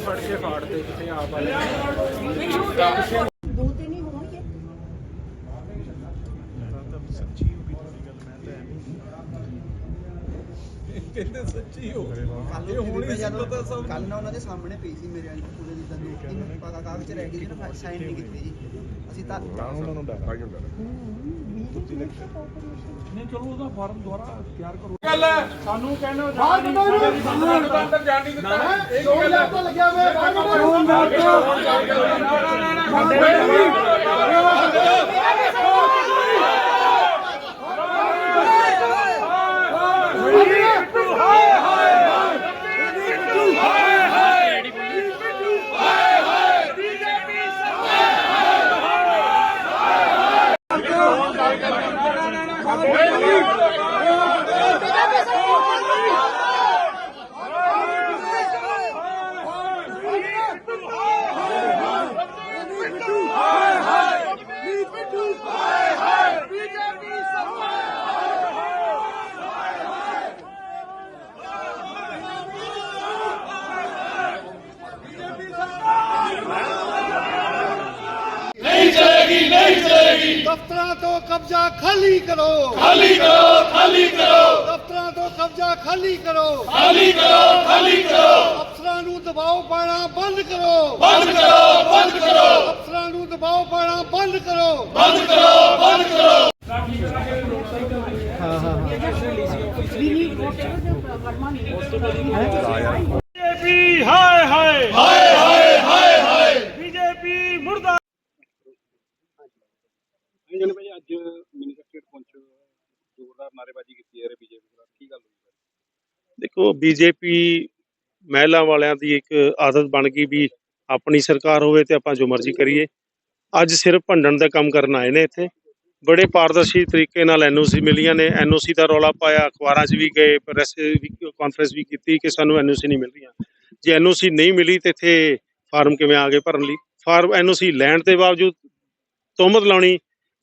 ਫੜ ਕੇ ਫਾੜ ਦੇ ਕਿਤੇ ਆਪ ਵਾਲੇ ਦੋ ਤਿੰਨ ਹੀ ਹੋਣਗੇ ਸੱਚੀ ਹੋ ਗਈ ਤੁਹਾਡੀ ਗੱਲ ਮੈਂ ਤਾਂ ਐਵੇਂ ਕਹਿੰਦੇ ਸੱਚੀ ਹੋ ਕੱਲ ਇਹ ਹੁਣ ਹੀ ਸੀ ਪਤਾ ਸਭ ਕੱਲ ਨਾ ਉਹਨਾਂ ਦੇ ਸਾਹਮਣੇ ਪਈ ਸੀ ਮੇਰੇ ਵਾਲੀ ਪੂਰੇ ਦੀ ਤਾਂ ਤਿੰਨ ਪਾ ਕਾਗਜ਼ ਚ ਰਹਿ ਗਈ ਸੀ ਨਾ ਸਾਈਨ ਨਹੀਂ ਕੀਤੇ ਜੀ ਅਸੀਂ ਤਾਂ ਉਹਨਾਂ ਨੂੰ ਡਰ ਆਈ ਹੁੰਦਾ ਨਹੀਂ ਚਲੋ ਉਹਦਾ ਫਾਰਮ ਦੁਬਾਰਾ ਤਿਆਰ ਕਰੋ ਗੱਲ ਹੈ ਸਾਨੂੰ ਹੋ ਜਾਣ ਨਹੀਂ ਅੰਦਰ ਜਾਣ ਨਹੀਂ ਦਿੱਤਾ ਇਹ ਕੀ ਗੱਲ ਹੈ ਲੱਗਿਆ ਦਫ਼ਤਰਾਂ ਤੋਂ ਕਬਜ਼ਾ ਖਾਲੀ ਕਰੋ। ਖਾਲੀ ਕਰੋ ਖਾਲੀ ਕਰੋ। ਦਫ਼ਤਰਾਂ ਤੋਂ ਕਬਜ਼ਾ ਖਾਲੀ ਕਰੋ। ਖਾਲੀ ਕਰੋ ਖਾਲੀ ਕਰੋ। ਅਫਸਰਾਂ ਨੂੰ ਦਬਾਅ ਪਾਣਾ ਬੰਦ ਕਰੋ। ਬੰਦ ਕਰੋ ਬੰਦ ਕਰੋ। ਅਫਸਰਾਂ ਨੂੰ ਦਬਾਅ ਪਾਣਾ ਬੰਦ ਕਰੋ। ਬੰਦ ਕਰੋ ਬੰਦ ਕਰੋ। ਬੀਜੇਪੀ ਹਾਏ ਹਾਏ ਹਾਏ ਹਾਏ ਹਾਏ ਹਾਏ ਬੀਜੇਪੀ ਮੁਰਦਾ ਜਨ ਭਾਈ ਅੱਜ ਮਿਨੀ ਸੈਕਟਰੀਏਟ ਪਹੁੰਚੋ ਜ਼ੋਰਦਾਰ ਨਾਰੇਬਾਜ਼ੀ ਕੀਤੀ ਹੈ ਬੀਜੇਪੀ ਦਾ ਕੀ ਗੱਲ ਹੋਈ ਬੀਜੇਪੀ ਮਹਿਲਾ ਵਾਲਿਆਂ ਦੀ ਇੱਕ ਆਦਤ ਬਣ ਗਈ ਵੀ ਆਪਣੀ ਸਰਕਾਰ ਹੋਵੇ ਤੇ ਆਪਾਂ ਜੋ ਮਰਜ਼ੀ ਕਰੀਏ। ਅੱਜ ਸਿਰਫ ਭੰਡਣ ਦਾ ਕੰਮ ਕਰਨ ਆਏ ਨੇ ਇੱਥੇ। ਬੜੇ ਪਾਰਦਰਸ਼ੀ ਤਰੀਕੇ ਨਾਲ ਐਨਓਸੀ ਮਿਲੀਆਂ ਨੇ। ਐਨਓਸੀ ਦਾ ਰੌਲਾ ਪਾਇਆ, ਅਖਬਾਰਾਂ 'ਚ ਵੀ ਗਏ, ਪ੍ਰੈਸ ਕਾਨਫਰੰਸ ਵੀ ਕੀਤੀ ਕਿ ਸਾਨੂੰ ਐਨਓਸੀ ਨਹੀਂ ਮਿਲ ਰਹੀਆਂ। ਜੇ ਐਨਓਸੀ ਨਹੀਂ ਮਿਲੀ ਤੇ ਇੱਥੇ ਫਾਰਮ ਕਿਵੇਂ ਆ ਗਏ ਭਰਨ ਲਈ? ਫਾਰਮ ਐਨਓਸੀ ਲੈਣ ਦੇ ਬਾਵਜੂਦ ਤੋਮਤ ਲਾਉਣੀ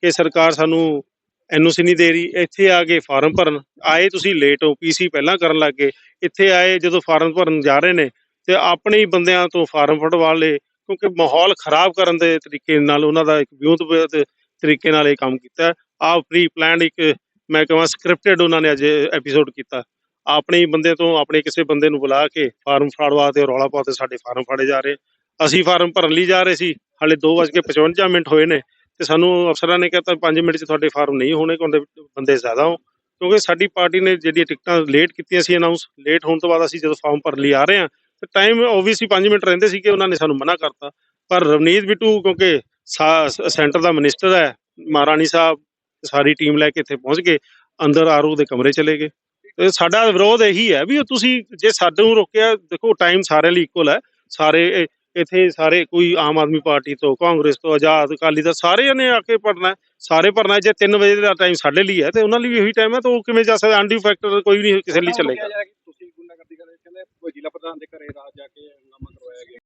ਕਿ ਸਰਕਾਰ ਸਾਨੂੰ ਐਨਓਸੀ ਨਹੀਂ ਦੇ ਰਹੀ, ਇੱਥੇ ਆ ਕੇ ਫਾਰਮ ਭਰਨ। ਆਏ ਤੁਸੀਂ ਲੇਟ ਹੋ ਪੀਸੀ ਪਹਿਲਾਂ ਕਰਨ ਲੱਗ ਗਏ। ਇੱਥੇ ਆਏ ਜਦੋਂ ਫਾਰਮ ਭਰਨ ਜਾ ਰਹੇ ਨੇ ਤੇ ਆਪਣੇ ਹੀ ਬੰਦਿਆਂ ਤੋਂ ਫਾਰਮ ਫੜਵਾ ਲਏ ਕਿਉਂਕਿ ਮਾਹੌਲ ਖਰਾਬ ਕਰਨ ਦੇ ਤਰੀਕੇ ਨਾਲ ਉਹਨਾਂ ਦਾ ਇੱਕ ਵਿਉਂਤ ਤਰੀਕੇ ਨਾਲ ਇਹ ਕੰਮ ਕੀਤਾ। ਆ ਪ੍ਰੀ ਪਲਾਨਡ ਇੱਕ, ਮੈਂ ਕਹਾਂ ਸਕ੍ਰਿਪਟਡ ਉਹਨਾਂ ਨੇ ਅੱਜ ਐਪੀਸੋਡ ਕੀਤਾ। ਆਪਣੇ ਹੀ ਬੰਦੇ ਤੋਂ ਆਪਣੇ ਕਿਸੇ ਬੰਦੇ ਨੂੰ ਬੁਲਾ ਕੇ ਫਾਰਮ ਫੜਵਾ ਤੇ ਰੌਲਾ ਪਾ ਤੇ ਸਾਡੇ ਫਾਰਮ ਫੜੇ ਜਾ ਰਹੇ। ਅਸੀਂ ਫਾਰਮ ਭਰਨ ਲਈ ਜਾ ਰਹੇ ਸੀ। ਹਾਲੇ 2:55 ਮਿੰਟ ਹੋਏ ਨੇ। ਤੇ ਸਾਨੂੰ ਅਫਸਰਾਂ ਨੇ ਕਹਿਤਾ 5 ਮਿੰਟ 'ਚ ਤੁਹਾਡੇ ਫਾਰਮ ਨਹੀਂ ਹੋਣੇ ਕਿਉਂਕਿ ਬੰਦੇ ਜ਼ਿਆਦਾ ਹੋ ਕਿਉਂਕਿ ਸਾਡੀ ਪਾਰਟੀ ਨੇ ਜਿਹੜੀਆਂ ਟਿਕਟਾਂ ਲੇਟ ਕੀਤੀਆਂ ਸੀ ਅਨਾਉਂਸ ਲੇਟ ਹੋਣ ਤੋਂ ਬਾਅਦ ਅਸੀਂ ਜਦੋਂ ਫਾਰਮ ਭਰਨ ਲਈ ਆ ਰਹੇ ਹਾਂ, ਤੇ ਟਾਈਮ ਓਬਵੀਅਸਲੀ 5 ਮਿੰਟ ਰਹਿੰਦੇ ਸੀ ਕਿ ਉਹਨਾਂ ਨੇ ਸਾਨੂੰ ਮਨਾ ਕਰਤਾ। ਪਰ ਰਵਨੀਤ ਬਿੱਟੂ, ਕਿਉਂਕਿ ਸੈਂਟਰ ਦਾ ਮਿਨਿਸਟਰ ਹੈ, ਮਹਾਰਾਣੀ ਸਾਹਿਬ, ਸਾਰੀ ਟੀਮ ਲੈ ਕੇ ਇੱਥੇ ਪਹੁੰਚ ਗਏ, ਅੰਦਰ ਆਰੂ ਦੇ ਕਮਰੇ ਚਲੇ ਗਏ। ਤੇ ਸਾਡਾ ਵਿਰੋਧ ਇਹੀ ਹੈ ਵੀ ਤੁਸੀਂ, ਜੇ ਸਾਡੇ ਨੂੰ ਰੋਕਿਆ, ਦੇਖੋ ਟਾਈਮ ਸਾਰਿਆਂ ਲਈ ਇਕੁਅਲ ਹੈ, ਸਾਰੇ ਇਹ- ਇੱਥੇ ਸਾਰੇ ਕੋਈ ਆਮ ਆਦਮੀ ਪਾਰਟੀ ਤੋਂ ਕਾਂਗਰਸ ਤੋਂ ਆਜ਼ਾਦ ਅਕਾਲੀ ਦਾ ਸਾਰਿਆਂ ਨੇ ਆ ਕੇ ਭਰਨਾ। ਸਾਰੇ ਭਰਨਾ। ਜੇ 3 ਵਜੇ ਦਾ ਟਾਈਮ ਸਾਡੇ ਲਈ ਹੈ ਤੇ ਉਹਨਾਂ ਲਈ ਵੀ ਇਹੀ ਟਾਈਮ ਹੈ ਤਾਂ ਉਹ ਕਿਵੇਂ ਜਾ ਸਕਦਾ ਅਨਡਿਊ ਫੈਕਟਰ ਕੋਈ ਨਹੀਂ ਕਿਸੇ ਲਈ ਚੱਲੇਗਾ ਤੁਸੀਂ ਗੁੰਡਾਗਰਦੀ ਕਰ ਰਹੇ ਕਹਿੰਦੇ ਜ਼ਿਲ੍ਹਾ ਪ੍ਰਧਾਨ ਦੇ ਘਰੇ ਰਾਤ ਜਾ ਕੇ ਹੰਗਾਮਾ ਕਰਵਾਇਆ ਗਿਆ